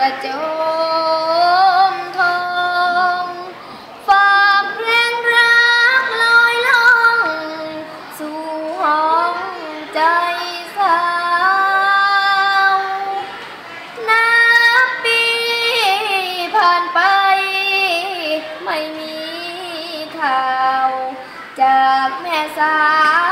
ระโจมทองฝากเพลงรักลอยล่อง สู่ห้องใจสาวนับปีผ่านไป ไม่มีข่าว จากแม่สาว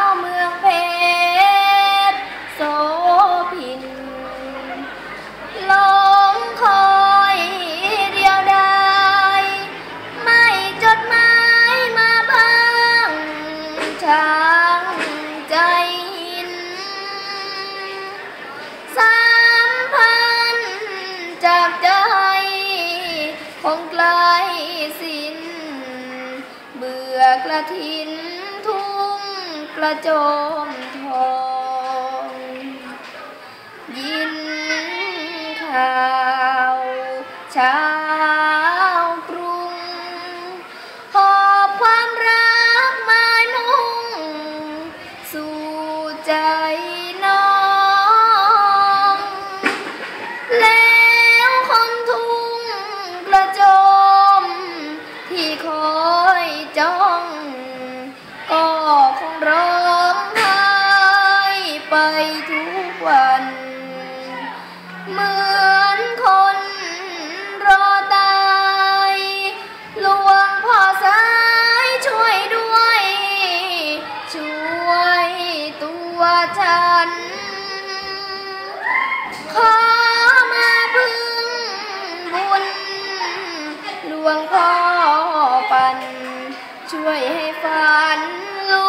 สิ้น เบื่อกระถินทุ่งกระโจมทอง ยินข่าวชาวกรุงหอบความรักมานุ่ง สู่ใจน้อง แล้วคนทุ่งกระโจม ทุกวัน เหมือนคนรอตายหลวงพ่อสายช่วยด้วย ช่วยตัวฉัน ขอมาพึ่งบุญหลวงพ่อปัน ช่วยให้ฝันลู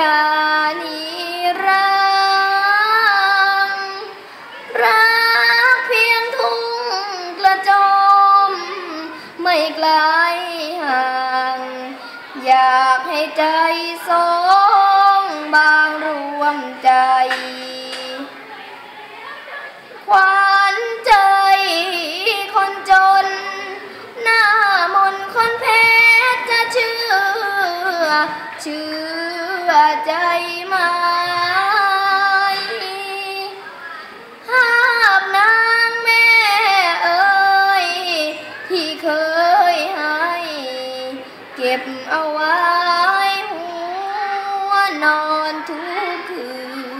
อยานีรังรักเพียงทุ่งกระจม ไม่ไกลห่าง อยากให้ใจสองบางรวมใจขวัญใจคนจน หน้ามนคนเพชรจะเชื่อ เชื่อ ใจไหมภากนางแม่เอ้ยที่เคยให้ เก็บเอาไว้หัวนอนทุกคืน